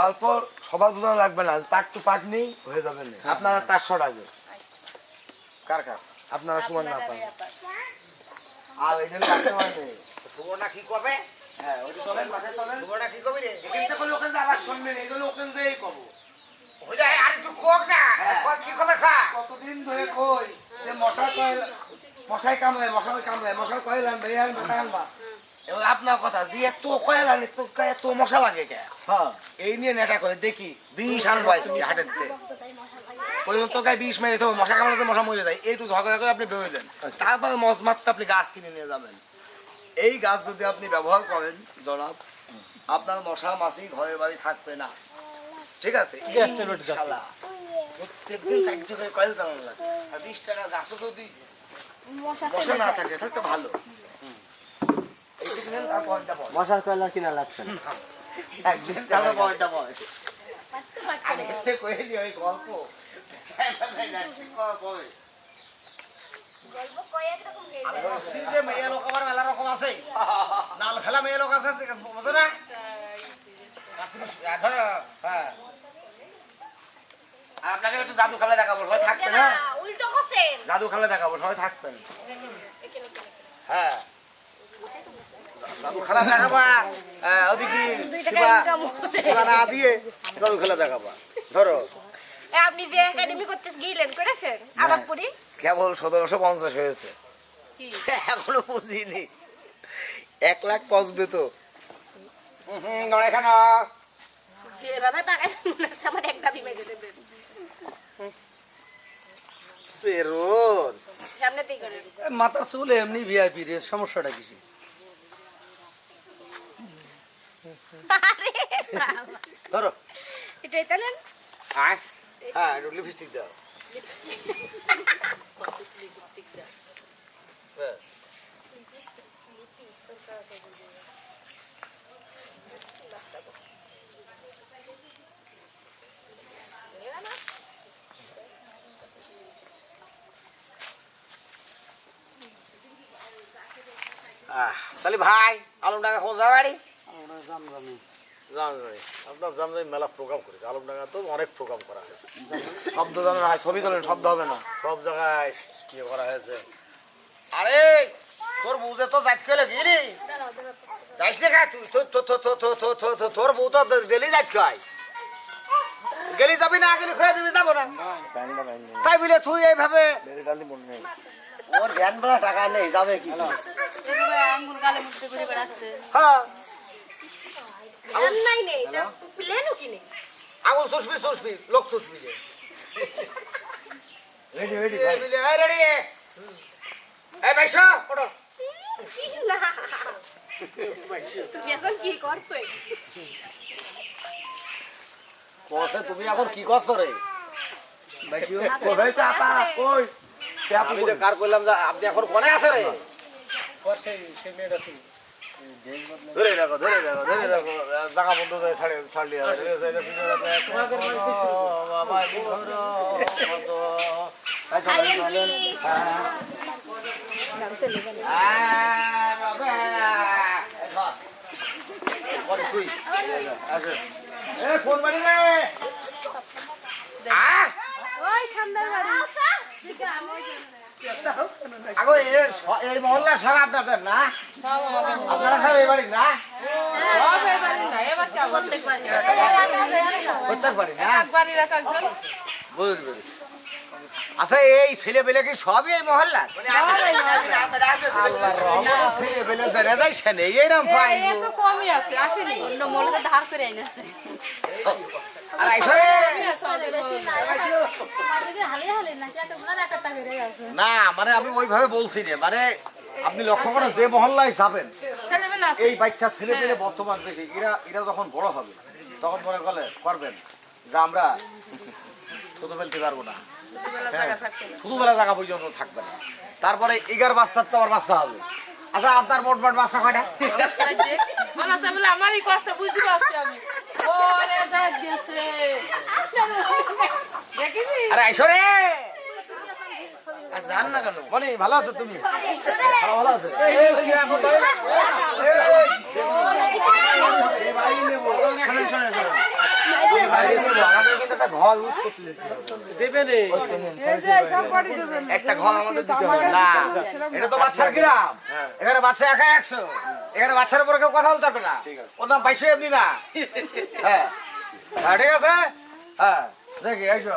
গল্প সবার বোঝানো লাগবে না পার্ট টু পার্ট নেই হয়ে যাবে না। আপনারা তার শট আগে। কার কার? আপনারা সমান না পান। আর এই জন্য লাগতে পারে সুবর্ণা কি করবে? হ্যাঁ ওই চলেন পাশে চলেন। সুবর্ণা কি করবে রে? এখান থেকে ওখানে আবার শুনবেন এই জন্য ওখানে যেই কব ওইটা আর একটু কোক না কি করবে খা কতদিন ধরে কই? যে মশা কয় মশাই কামড়ায় মশাই কামড়ায় মশাই কয় লান ভাই আনবা তাই আনবা। এবার আপনার কথা যে এত কয় লান এত এত মশা লাগে কে? হ্যাঁ। এই নিয়ে নেটা করে দেখি বিষ আনব আজকে হাটের পর্যন্ত গায়ে বিষ মেরে দেবো মশা কামড়াতে মশা মরে যায়। এইটু ঝগড়া করে আপনি বেরোয় দেন তারপর মজ মারতে আপনি গাছ কিনে নিয়ে যাবেন। এই গাছ যদি আপনি ব্যবহার করেন জনাব আপনার মশা মাছি ঘরে বাড়ি থাকবে না। ঠিক আছে? প্রত্যেকদিন চারটে করে কয়েল চালানো লাগে। আর বিশ টাকার গাছও যদি মশা না থাকে তাহলে তো ভালো। মশার কয়লা কিনা লাগছে একদিন যাব পয়টা পয় আগে ওই গল্প। নাল ফেলা মেয়ে লোক আছে বোঝো না? হ্যাঁ। আপনাকে একটু জাদু খেলা দেখাবো হয় থাকবেন হ্যাঁ জাদু খেলা দেখাবো হয় থাকবেন। হ্যাঁ। দাদু খেলা দেখাবা। হ্যাঁ, ওদিকে শিবা না দিয়ে দাদু খেলা দেখাবা। ধরো। আপনি যে একাডেমি করতে গিলেন করেছেন? আবার কেবল সতেরোশো পঞ্চাশ হয়েছে। এখনও বুঝিনি। এক লাখ পচবে তো। মাথা চুল এমনি ভিআইপি রে সমস্যাটা কিছু ধরো। এটাই তাহলে আয়। হ্যাঁ লিপস্টিক দাও। হ্যাঁ। আহ, তাহলে ভাই আলমডাঙ্গা কোন জায়গা জামরানি জামরানি আপনার জামরানি মেলা প্রোগ্রাম করেছে। আলমডাঙ্গা তো অনেক প্রোগ্রাম করা হয়েছে। শব্দ জানা হয় ছবি তোলেন শব্দ হবে না। সব জায়গায় ইয়ে করা হয়েছে। আরে তোর বুঝে তো যাইতে কইলে গিলি যাইস না তুই তোর বউ তো গেলি যাইতে খায় গেলি যাবি না গেলি খোয়া দিবি যাব না। তাই বলে তুই এইভাবে ওর ধ্যান বেলা টাকা নেই যাবে কি হ্যাঁ। নাই নেই প্লেনও কি নেই? আঙুল চুষবি চুষবি লোক চুষবি যে। রেডি রেডি এই রেডি এই বাইশ ওঠো। না। তুমি এখন কি করছ? কসে তুমি এখন কি করছ রে? কোথায় চাপা কই? আমি তো কার করলাম যে আপনি এখন কোনে আছে রে? ধরে রাখো ধরে রাখো ধরে রাখো। জায়গা বন্ধ করে ছাড়ে ছাড়লি তুই। কোন রে? ওই সামনের বাড়ি। আগো এই এই মহল্লা সব আপনাদের না? আপনারা সব এই বাড়ি না? প্রত্যেক বাড়ি না? বুঝলি বুঝলি। আচ্ছা এই ছেলে পেলে কি সবই এই মহল্লা ছেলে পেলে জেনে যায় সেনে এইরকম পাই কমই আছে আসেনি। অন্য ধার করে আইনাছে আর আইসরে না মানে আমি ওইভাবে বলছি না মানে আপনি লক্ষ্য করেন যে মহল্লায় যাবেন এই বাচ্চা ছেলে পেলে বর্তমান দেখি এরা এরা যখন বড় হবে তখন মনে করলে করবেন যে আমরা ছোট ফেলতে পারব না। জায়গা থাকতে না। জায়গা পর্যন্ত থাকবে না। তারপরে এগার বাচ্চার তো আমার বাচ্চা হবে। আচ্ছা আপনার মোট মোট বাচ্চা কয়টা আমারই কষ্ট বুঝতে পারছি আমি। আরে আইসো রে জান না কেন মানে ভালো আছো তুমি ভালো আছো ভাই নেব শোনেন শোনেন একটা ঘর ইউজ করতে দেবে রে একটা ঘর আমাদের দিতে হবে। না এটা তো বাচ্চার গ্রাম। এখানে বাচ্চা একা একশো। এখানে বাচ্চার উপরে কেউ কথা বলতে পারবে না। ওর নাম বাইশো এমনি না। হ্যাঁ। হ্যাঁ ঠিক আছে? হ্যাঁ দেখি এসো